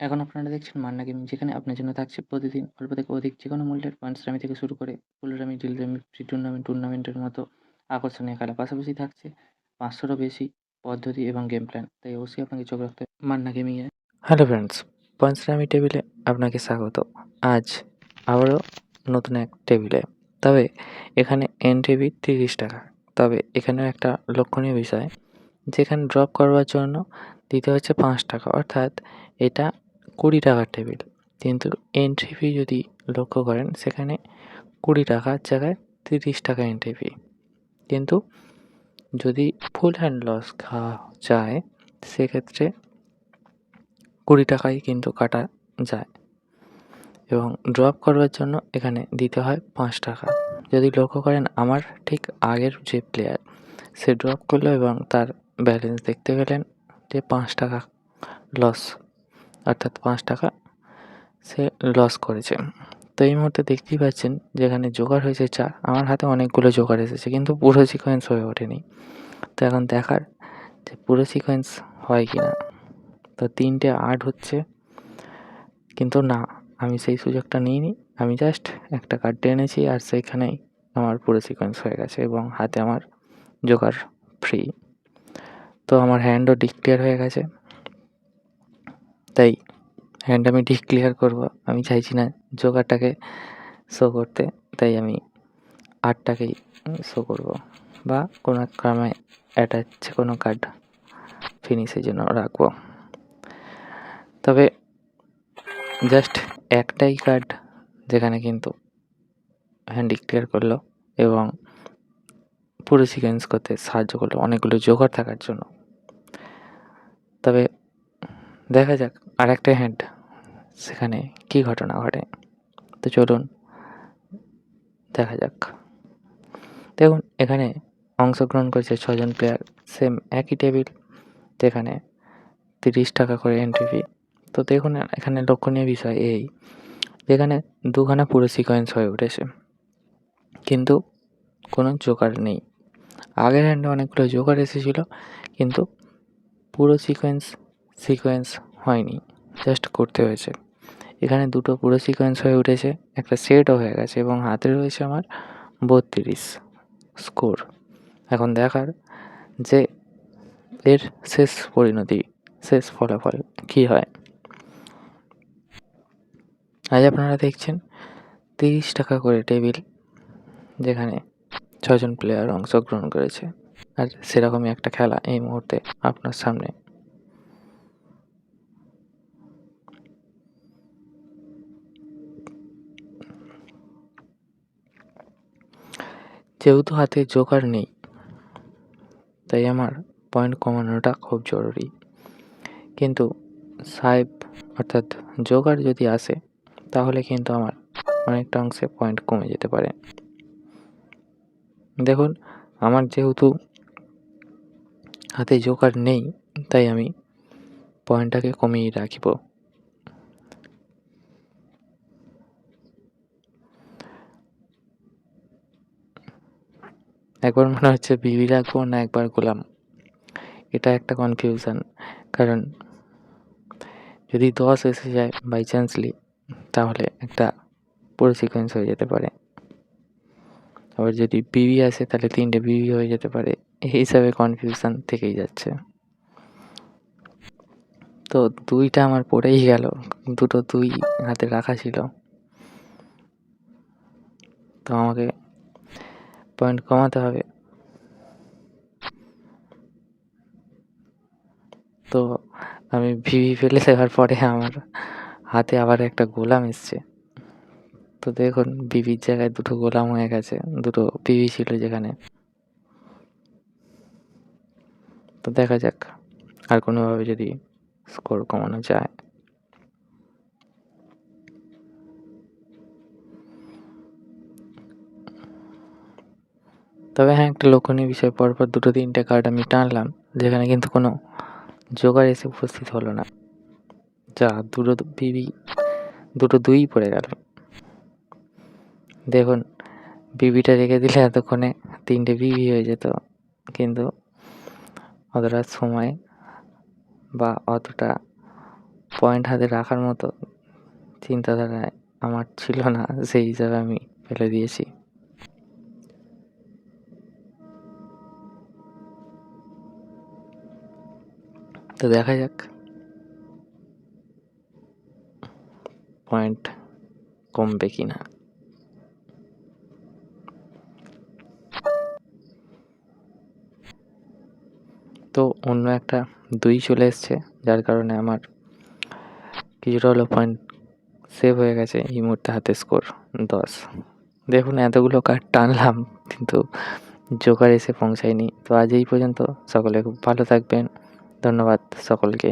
এখন আপনারা দেখছেন মান্না গেমিং, যেখানে আপনার জন্য থাকছে প্রতিদিন অল্প থেকে অধিক যে কোনো মূল্যের পয়েন্টস রামি থেকে শুরু করে pool rummy deal rummy free tournament টুর্নামেন্টের মতো আকর্ষণীয় খেলা। পাশাপাশি থাকছে পাঁচশোরও বেশি পদ্ধতি এবং গেম প্ল্যান তাই অবশ্যই আপনাকে চোখ রাখতে হবে মান্না গেমিংয়ে হ্যালো ফ্রেন্ডস পয়েন্টস রামি টেবিলে আপনাকে স্বাগত। আজ আবারও নতুন এক টেবিলে তবে এখানে এন্ট্রি তিরিশ টাকা। তবে এখানেও একটা লক্ষণীয় বিষয়, যেখানে ড্রপ করবার জন্য দিতে হচ্ছে পাঁচ টাকা। অর্থাৎ এটা কুড়ি টাকার টেবিল। কিন্তু এন্ট্রি ফি যদি লক্ষ্য করেন, সেখানে কুড়ি টাকার জায়গায় তিরিশ টাকা এন্ট্রি ফি কিন্তু যদি ফুল হ্যান্ড লস খাওয়া যায়, সেক্ষেত্রে কুড়ি টাকাই কিন্তু কাটা যায়। এবং ড্রপ করবার জন্য এখানে দিতে হয় পাঁচ টাকা। যদি লক্ষ্য করেন, আমার ঠিক আগের যে প্লেয়ার সে ড্রপ করল এবং তার ব্যালেন্স দেখতে পেলেন যে পাঁচ টাকা লস অর্থাৎ পাঁচ টাকা সে লস করেছে। তো এই মুহূর্তে দেখতেই পাচ্ছেন যেখানে জোগাড় হয়েছে চার আমার হাতে অনেকগুলো জোগাড় এসেছে, কিন্তু পুরো সিকোয়েন্স হয়ে ওঠেনি। তো এখন দেখার যে পুরো সিকোয়েন্স হয় কি না তো তিনটে আট হচ্ছে, কিন্তু না, আমি সেই সুযোগটা নিইনি। আমি জাস্ট একটা কার্ড টেনেছি আর সেইখানেই আমার পুরো সিকোয়েন্স হয়ে গেছে এবং হাতে আমার জোগাড় ফ্রি তো আমার হ্যান্ডও ডিক্লেয়ার হয়ে গেছে। আমি ডিক্লিয়ার করব। আমি চাইছি না জোগাড়টাকে শো করতে, তাই আমি আটটাকেই শো করব বা কোনো ক্রমে অ্যাটাচ কোনো কার্ড ফিনিশের জন্য রাখব। তবে জাস্ট একটাই কার্ড যেখানে কিন্তু হ্যান্ড ক্লিয়ার করল এবং পুরো সিকোয়েন্স করতে সাহায্য করল অনেকগুলো জোগাড় থাকার জন্য। তবে দেখা যাক আর একটা হ্যান্ড সেখানে কী ঘটনা ঘটে? তো চলুন, দেখা যাক। দেখুন, এখানে অংশগ্রহণ করেছে ছজন প্লেয়ার সেম একই টেবিল যেখানে তিরিশ টাকা করে এন্ট্রি ফি তো দেখুন, এখানে লক্ষণীয় বিষয় এই, যেখানে দুখানা পুরো সিকোয়েন্স হয়ে উঠেছে। কিন্তু কোনো জোকার নেই। আগের হ্যান্ডে অনেকগুলো জোকার এসেছিল, কিন্তু পুরো সিকোয়েন্স সিকোয়েন্স হয়নি। জাস্ট করতে হয়েছে। এখানে দুটো পুরো সিকোয়েন্স হয়ে উঠেছে। একটা সেটও হয়ে গেছে এবং হাতে রয়েছে আমার বত্রিশ স্কোর এখন দেখার যে এর শেষ পরিণতি, শেষ ফলাফল কী হয়। আজ আপনারা দেখছেন তিরিশ টাকা করে টেবিল, যেখানে ছজন প্লেয়ার অংশগ্রহণ করেছে। আর সেরকমই একটা খেলা এই মুহূর্তে আপনার সামনে যেহেতু হাতে জোকার নেই, তাই আমার পয়েন্ট কমানোটা খুব জরুরি। কিন্তু সাহেব অর্থাৎ জোগাড় যদি আসে, তাহলে কিন্তু আমার অনেকটা অংশে পয়েন্ট কমে যেতে পারে। দেখুন, আমার যেহেতু হাতে জোকার নেই, তাই আমি পয়েন্টটাকে কমিয়ে রাখিব। একবার মনে হচ্ছে বিবি রাখব না একবার গোলাম। এটা একটা কনফিউশান কারণ যদি দশ এসে যায় বাই চান্সলি তাহলে একটা পুরো সিকোয়েন্স হয়ে যেতে পারে। আবার যদি বিবি আসে, তাহলে তিনটে বিবি হয়ে যেতে পারে। এই হিসাবে কনফিউশন থেকেই যাচ্ছে। তো দুইটা আমার পড়েই গেল, দুটো দুই হাতে রাখা ছিল। তো আমাকে পয়েন্ট কমাতে হবে। তো আমি ভিভি ফেলে দেওয়ার পরে আমার হাতে আবার একটা গোলাম এসছে। তো দেখুন বিবির জায়গায় দুটো গোলাম হয়ে গেছে, দুটো বিবি ছিল যেখানে। তো দেখা যাক, আর কোনোভাবে যদি স্কোর কমানো যায়। তবে হ্যাঁ একটা লক্ষণীয় বিষয়, পরপর দুটো তিনটে কার্ড আমি টানলাম, যেখানে কিন্তু কোনো জোগাড় এসে উপস্থিত হলো না। যা দুটো বিবি, দুটো দুই পড়ে গেল। দেখুন, বিবিটা রেখে দিলে এতক্ষণে তিনটে বিবি হয়ে যেত, কিন্তু অতটা সময় বা অতটা পয়েন্ট হাতে রাখার মতো চিন্তাধারায় আমার ছিল না, সেই হিসাবে আমি ফেলে দিয়েছি। তো দেখা যাক। পয়েন্ট কমবে কি না তো অন্য একটা দুই চলে এসছে, যার কারণে আমার কিছুটা হলো পয়েন্ট সেভ হয়ে গেছে এই মুহূর্তে হাতে স্কোর দশ। দেখুন, এতগুলো কার্ড টানলাম, কিন্তু জোকার এসে পৌঁছায়নি। তো আজ এই পর্যন্ত। সকলে খুব ভালো থাকবেন। ধন্যবাদ সকলকে